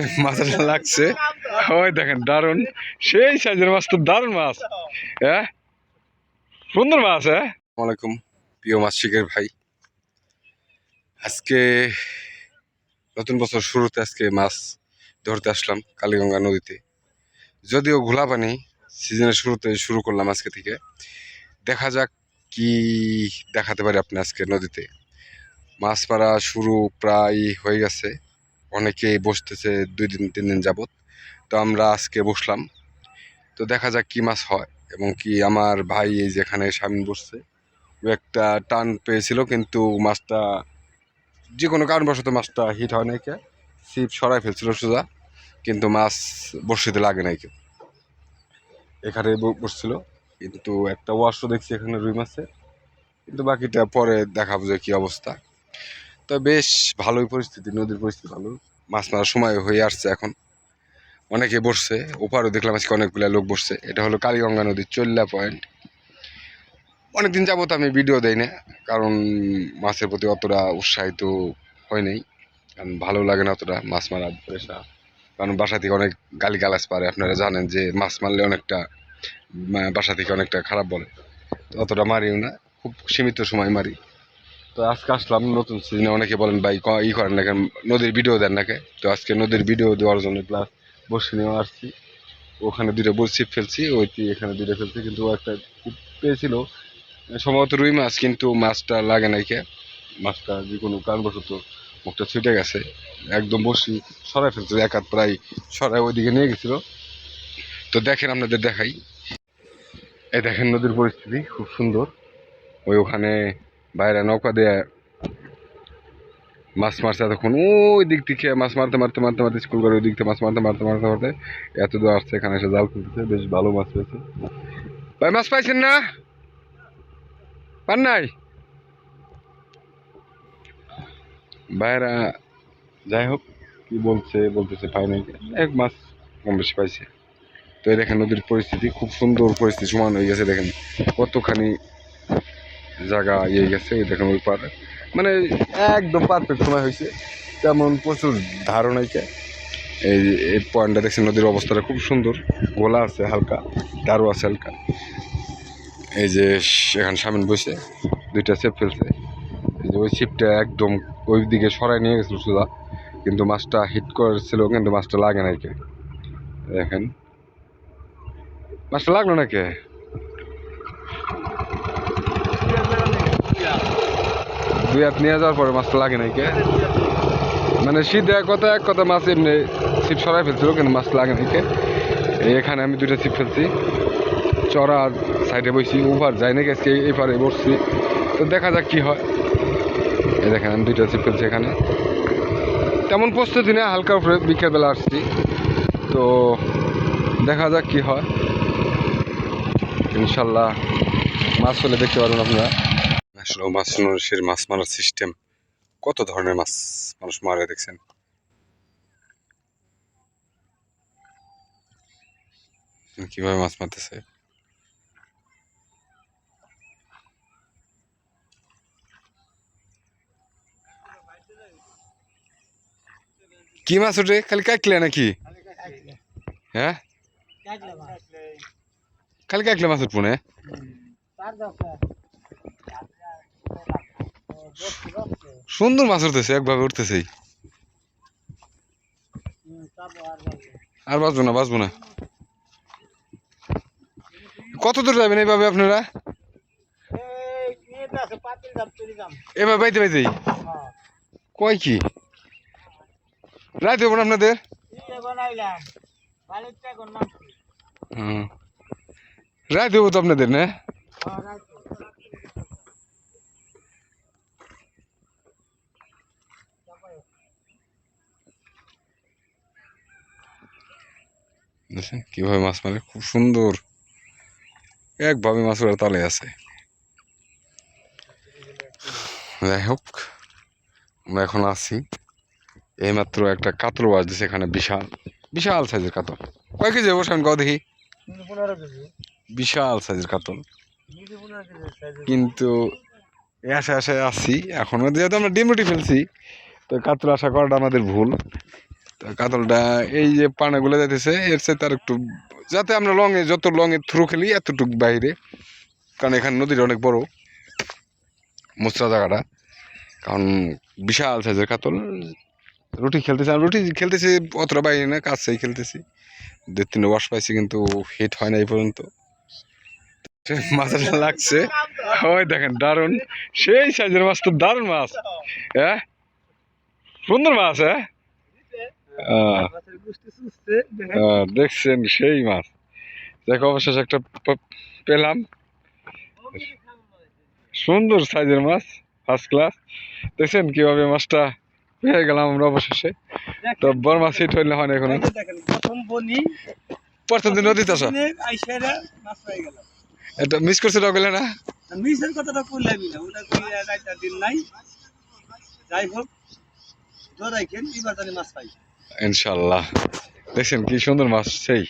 মাছটা লাগছে। ওই দেখেন দারুণ সেই সাইজের মাছ তো দারুণ মাছ। হ্যাঁ? সুন্দর মাছ হ্যাঁ? আসসালামাইকুম প্রিয় মাছ শিখের ভাই। আজকে নতুন বছর শুরুতে আজকে মাছ ধরতে আসলাম কালীগঙ্গা নদীতে। যদিও ঘোলা পানি, সিজনের শুরুতে শুরু করলাম আজকে থেকে। দেখা যাক কি দেখাতে পারি আপনি আজকে নদীতে। মাছ মারা শুরু প্রায় হয়ে গেছে। অনেকেই বসতেছে দুই দিন, তিন দিন যাবত তো আমরা আজকে বসলাম। তো দেখা যাক কি মাছ হয় এবং কি আমার ভাই এই যেখানে স্বামী বসছে, ও একটা টান পেয়েছিল কিন্তু মাছটা যে কোনো কারণবশত মাছটা হিট হয় নাই কে। ছিপ সরাই ফেলছিল সোজা, কিন্তু মাছ বড়শিতে লাগে নাই কে। এখানে বসছিল। কিন্তু একটা ওয়াশও দেখছি এখানে রুই মাছের। কিন্তু বাকিটা পরে দেখাবো যে কী অবস্থা। তো বেশ ভালোই পরিস্থিতি, নদীর পরিস্থিতি ভালো। মাছ মারার সময় হয়ে আসছে এখন। অনেকে বসছে, ওপারও দেখলাম আজকে অনেকগুলা লোক বসছে। এটা হলো কালীগঙ্গা নদীর চল্লা পয়েন্ট। অনেকদিন যাবত আমি ভিডিও দেই না, কারণ মাছের প্রতি অতটা উৎসাহিত হয় নাই। কারণ ভালো লাগে না অতটা মাছ মারা পেশা। কারণ বাসা থেকে অনেক গালি গালাজ পারে, আপনারা জানেন যে মাছ মারলে অনেকটা বাসা থেকে অনেকটা খারাপ বলে। অতটা মারিও না, খুব সীমিত সময় মারি। তো আজকে আসলাম নতুন সিজনে অনেকে বলেন, ভাই ই করেন না কেন? নদীর ভিডিও দেন নাকি? তো আজকে নদীর ভিডিও দেওয়ার জন্য প্লাস বসে নিয়েও আসছি। ওখানে দুটো ছিপ ফেলছি ওইটি এখানে দুটো ফেলছি, কিন্তু একটা ছিপ পেয়েছিল। সম্ভবত রুই মাছ, কিন্তু মাছটা লাগে নাই কে? মাছটা যে কোনো কারণবশত মুখটা ছুটে গেছে। একদম বসি সরাই ফেলছে এক হাত প্রায় সরাই ওইদিকে নিয়ে গেছিল। তো দেখেন, আপনাদের দেখাই। এই দেখেন নদীর পরিস্থিতি, খুব সুন্দর। ওই ওখানে বাইরে নৌকা দিয়ে মাছ মারছে এতক্ষণ। ওই দিক থেকে মাছ মারতে মারতে মারতে মারতে স্কুল করে ওই দিক থেকে মাছ মারতে মারতে মারতে মারতে এত দূর আসছে, এখানে এসে জাল ফেলতেছে বেশ ভালো মাছ পেয়েছে। ভাই, মাছ পাইছেন না? পান নাই? ভাইরা, যাই হোক, কি বলছে, বলতেছে, পাই নাই। এক মাছ কম বেশি পাইছে। তো এই দেখেন নদীর পরিস্থিতি, খুব সুন্দর পরিস্থিতি, সমান হয়ে গেছে দেখেন। কতখানি জায়গা ইয়ে গেছে দেখেন ওই পারে। মানে একদম পারফেক্ট সময় হয়েছে। তেমন প্রচুর ধারণ হয়েছে এই এই পয়েন্টটা দেখছি নদীর অবস্থাটা খুব সুন্দর। গোলা আছে হালকা দারু আছে হালকা। এই যে, এখানে সামনে বসে, দুইটা ছিপ ফেলছে। এই যে, ওই ছিপটা একদম ওই দিকে সরাই নিয়ে গেছিল সোজা কিন্তু মাছটা হিট করেছিল, কিন্তু মাছটা লাগে না দেখেন। মাছটা লাগল না কে দুই হাত নিয়ে যাওয়ার পরে মাছটা লাগে নাই কে? মানে শীত এক কথা এক কথা মাছ এমনি ছিপ সরাই ফেলছিল, কিন্তু মাছ লাগে নাই কে? এখানে আমি দুইটা ছিপ ফেলছি। চড়ার সাইডে বসি ওভার যাই নাকি আজকে এই পারে বসছি। তো দেখা যাক কি হয়। এই দেখেন, আমি দুইটা ছিপ ফেলছি এখানে। তেমন প্রস্তুতি না হালকা উপরে বিকেলবেলা আসছি। তো দেখা যাক কি হয়। ইনশাল্লাহ, মাছ হলে দেখতে পারবেন আপনারা। আসলে মাছ মানুষের মাছ মারার সিস্টেম কত ধরনের মাছ মানুষ মারে দেখছেন? কীভাবে মাছ মারতেছে? কি মাছ ওঠে খালি কাকলে নাকি? হ্যাঁ? খালি কাকলে মাছ উঠবো না? সুন্দর মাছ উঠতেছে একভাবে উঠতেছে আর বাঁচবো না বাঁচবো না। কত দূর যাবেন এইভাবে আপনারা? এবার বাইতে বাইতেই কয় কি? রাইতে হব না আপনাদের? হুম রাইতে হব তো আপনাদের না? দেখেন কীভাবে মাছ মারে খুব সুন্দর। একভাবে মাছ ওরা তালে আছে। যাই হোক আমরা এখন আছি। এইমাত্র একটা কাতল বাস দিছে এখানে বিশাল বিশাল সাইজের কাতল। কয় কেজি আমি কও দেখি। বিশাল সাইজের কাতল। কিন্তু এই আশায় আছি। এখনও যেহেতু আমরা ডিম রুটি ফেলছি তো কাতল আশা করাটা আমাদের ভুল। কাতলটা এই যে পানাগুলো যাইতেছে, এর সাথে তার একটু, যাতে আমরা লঙে যত লঙে থ্রু খেলি, এতটুকু বাইরে। কারণ এখানে নদীটা অনেক বড় মোচরা জায়গাটা। কারণ বিশাল সাইজের কাতল। রুটি খেলতেছি আমি রুটি খেলতেছি অতটা বাইরে না কাছেই খেলতেছি। দু তিন ওয়াশ পাইছি, কিন্তু হিট হয় না এই পর্যন্ত। মাছটা লাগছে। ওই দেখেন, দারুণ। সেই সাইজের মাছ তো দারুণ মাছ। হ্যাঁ? সুন্দর মাছ হ্যাঁ? দেখছেন সেই মাছ। দেখো অবশেষে একটা পেলাম। সুন্দর সাইজের মাছ ফার্স্ট ক্লাস দেখছেন কীভাবে মাছটা পেয়ে গেলাম আমরা অবশেষে। তো বড় মাছ হিট হইলে হয় না এখনও। প্রথম দিন নদীতে আসা। এটা মিস করছে গেলে না? মিসের কথাটা কইলামই না ওটা কই রাইটা দিন নাই। যাই হোক ধরাই খেন এবার জানি মাছ পাই। ইনশাল্লাহ দেখছেন কি সুন্দর মাছ সেই।